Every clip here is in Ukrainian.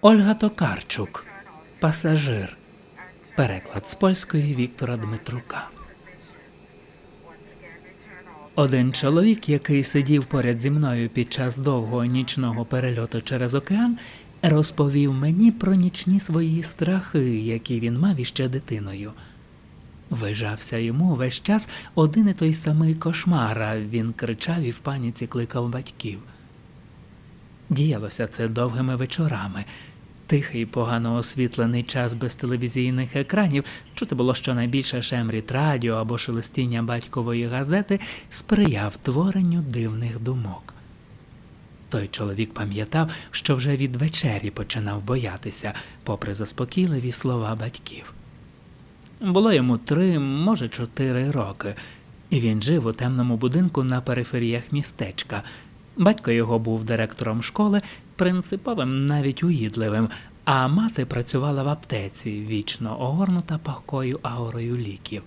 Ольга Токарчук, пасажир. Переклад з польської Віктора Дмитрука. Один чоловік, який сидів поряд зі мною під час довгого нічного перельоту через океан, розповів мені про нічні свої страхи, які він мав іще дитиною. Вижався йому весь час один і той самий кошмар, а він кричав і в паніці кликав батьків. Діялося це довгими вечорами. Тихий, погано освітлений час без телевізійних екранів, чути було щонайбільше шемріт радіо або шелестіння батькової газети, сприяв творенню дивних думок. Той чоловік пам'ятав, що вже від вечері починав боятися, попри заспокійливі слова батьків. Було йому три, може, чотири роки, і він жив у темному будинку на периферіях містечка. Батько його був директором школи, принциповим, навіть уїдливим, а мати працювала в аптеці, вічно огорнута пахкою аурою ліків.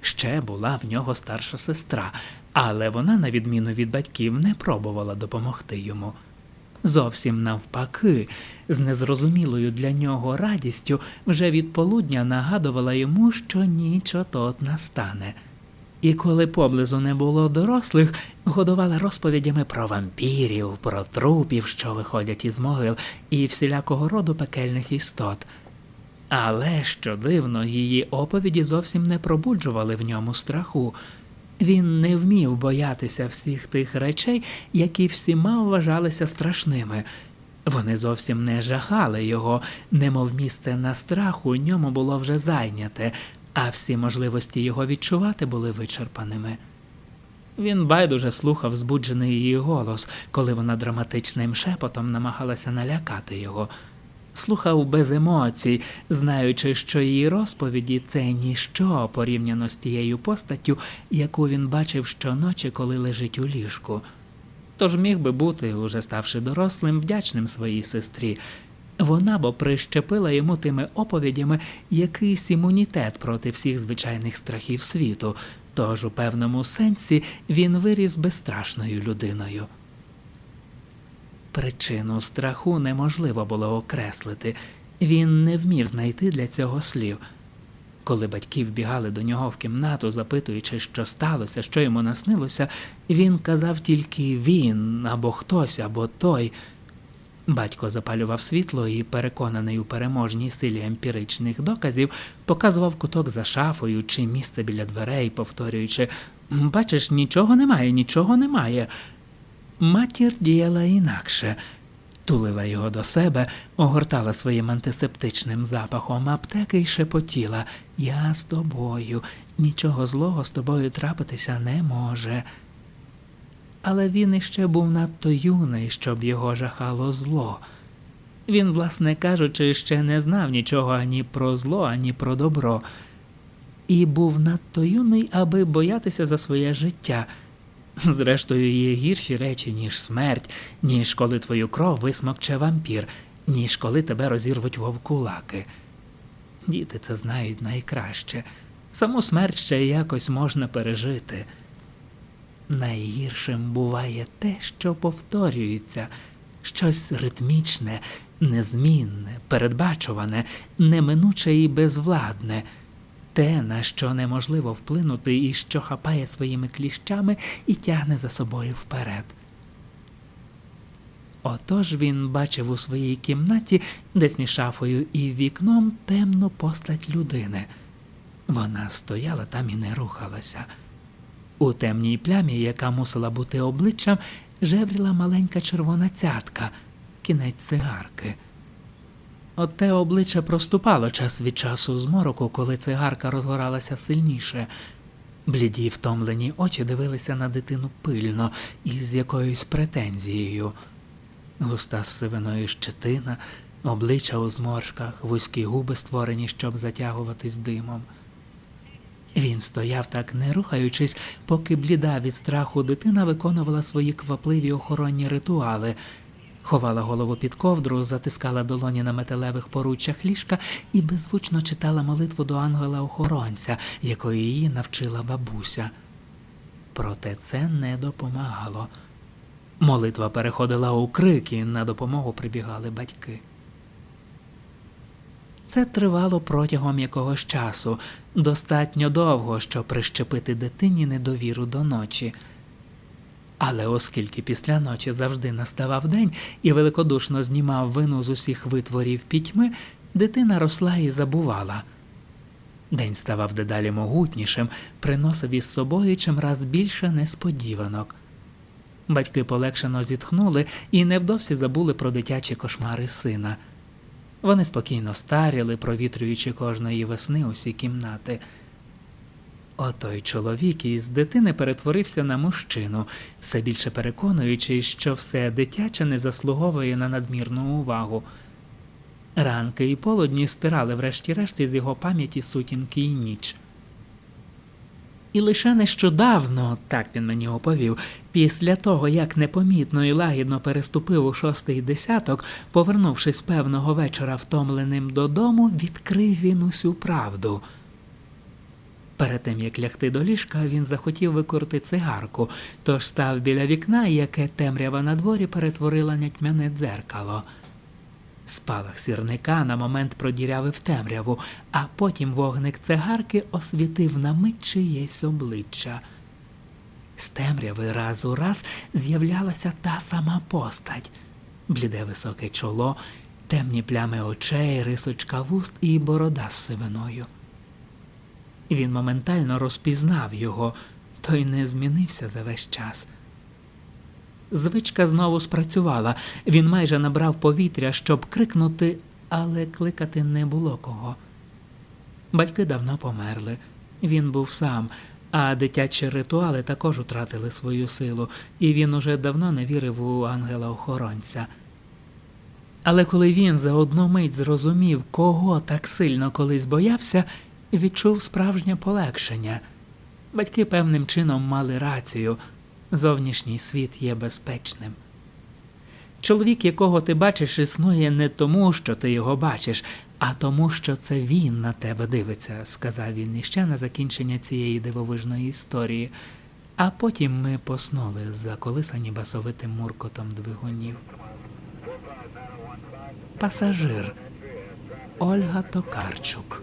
Ще була в нього старша сестра, але вона, на відміну від батьків, не пробувала допомогти йому. Зовсім навпаки, з незрозумілою для нього радістю вже від полудня нагадувала йому, що ніч от настане. І коли поблизу не було дорослих, годувала розповідями про вампірів, про трупів, що виходять із могил, і всілякого роду пекельних істот. Але що дивно, її оповіді зовсім не пробуджували в ньому страху. Він не вмів боятися всіх тих речей, які всіма вважалися страшними. Вони зовсім не жахали його, немов місце на страх у ньому було вже зайняте, а всі можливості його відчувати були вичерпаними. Він байдуже слухав збуджений її голос, коли вона драматичним шепотом намагалася налякати його. Слухав без емоцій, знаючи, що її розповіді це ніщо порівняно з тією постаттю, яку він бачив щоночі, коли лежить у ліжку. Тож міг би бути, уже ставши дорослим, вдячним своїй сестрі. Вона бо прищепила йому тими оповідями якийсь імунітет проти всіх звичайних страхів світу, тож у певному сенсі він виріс безстрашною людиною. Причину страху неможливо було окреслити, він не вмів знайти для цього слів. Коли батьки вбігали до нього в кімнату, запитуючи, що сталося, що йому наснилося, він казав тільки він або хтось, або той. Батько запалював світло і, переконаний у переможній силі емпіричних доказів, показував куток за шафою чи місце біля дверей, повторюючи Бачиш, нічого немає, нічого немає. Матір діяла інакше. Тулила його до себе, огортала своїм антисептичним запахом аптеки й шепотіла Я з тобою, нічого злого з тобою трапитися не може. Але він іще був надто юний, щоб його жахало зло. Він, власне кажучи, ще не знав нічого ані про зло, ані про добро, і був надто юний, аби боятися за своє життя. Зрештою, є гірші речі, ніж смерть, ніж коли твою кров висмокче вампір, ніж коли тебе розірвуть вовкулаки. Діти це знають найкраще. Саму смерть ще якось можна пережити. Найгіршим буває те, що повторюється, щось ритмічне, незмінне, передбачуване, неминуче і безвладне, те, на що неможливо вплинути і що хапає своїми кліщами і тягне за собою вперед. Отож він бачив у своїй кімнаті, десь між шафою і вікном, темну постать людини. Вона стояла там і не рухалася. У темній плямі, яка мусила бути обличчям, жевріла маленька червона цятка, кінець цигарки. От те обличчя проступало час від часу з мороку, коли цигарка розгоралася сильніше. Бліді втомлені очі дивилися на дитину пильно і з якоюсь претензією. Густа з сивиною щетина, обличчя у зморшках, вузькі губи створені, щоб затягуватись димом. Він стояв так, не рухаючись, поки бліда від страху дитина виконувала свої квапливі охоронні ритуали, ховала голову під ковдру, затискала долоні на металевих поруччях ліжка і беззвучно читала молитву до ангела-охоронця, якої її навчила бабуся. Проте це не допомагало. Молитва переходила у крик, і на допомогу прибігали батьки. Це тривало протягом якогось часу, достатньо довго, щоб прищепити дитині недовіру до ночі. Але оскільки після ночі завжди наставав день і великодушно знімав вину з усіх витворів пітьми, дитина росла і забувала. День ставав дедалі могутнішим, приносив із собою чимраз більше несподіванок. Батьки полегшено зітхнули і невдовзі забули про дитячі кошмари сина. Вони спокійно старіли, провітрюючи кожної весни усі кімнати. Отой чоловік із дитини перетворився на мужчину, все більше переконуючи, що все дитяче не заслуговує на надмірну увагу. Ранки і полудні стирали врешті-решт із його пам'яті сутінки і ніч. І лише нещодавно, так він мені оповів, після того, як непомітно і лагідно переступив у шостий десяток, повернувшись певного вечора втомленим додому, відкрив він усю правду. Перед тим як лягти до ліжка, він захотів викурити цигарку, тож став біля вікна, яке темрява на дворі перетворила на тьмяне дзеркало. Спалах сірника на момент продірявив темряву, а потім вогник цигарки освітив на мить чиєсь обличчя. З темряви раз у раз з'являлася та сама постать бліде високе чоло, темні плями очей, рисочка вуст і борода з сивиною. Він моментально розпізнав його, той не змінився за весь час. Звичка знову спрацювала. Він майже набрав повітря, щоб крикнути, але кликати не було кого. Батьки давно померли. Він був сам, а дитячі ритуали також втратили свою силу, і він уже давно не вірив у ангела-охоронця. Але коли він за одну мить зрозумів, кого так сильно колись боявся, відчув справжнє полегшення. Батьки певним чином мали рацію зовнішній світ є безпечним. Чоловік, якого ти бачиш, існує не тому, що ти його бачиш, а тому, що це він на тебе дивиться, сказав він іще на закінчення цієї дивовижної історії. А потім ми поснули, заколисані басовитим муркотом двигунів. Пасажир Ольга Токарчук.